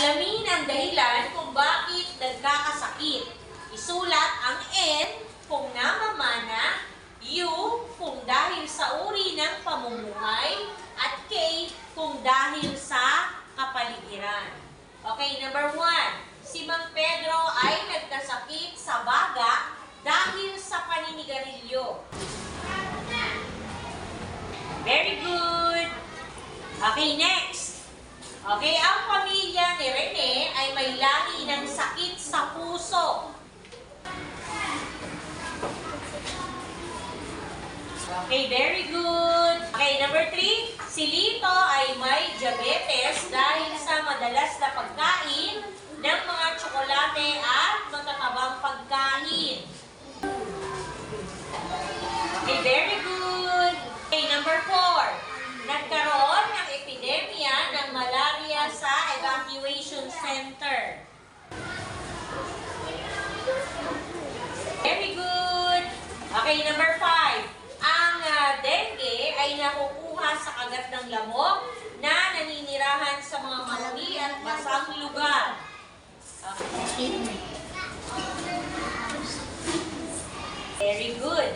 Alamin ang dahilan kung bakit nagkakasakit. Isulat ang N kung namamana, U kung dahil sa uri ng pamumuhay, at K kung dahil sa kapaligiran. Okay, number one. Si Mang Pedro ay nagkasakit sa baga dahil sa paninigarilyo. Very good. Okay, next. Okay, ang pamilya ni Rene ay may lahi ng sakit sa puso. Okay, very good. Okay, number three. Si Lito ay may diabetes dahil sa madalas na pagkain ng mga tsokolate at matatabang pagkain. Okay, very good. Okay, number four. Nagkaroon ng epidemya ng malaria sa evacuation center. Very good. Okay, number five. Ang ah, dengue ay nakukuha sa kagat ng lamok na naninirahan sa mga marami at basang lugar. Okay. Very good.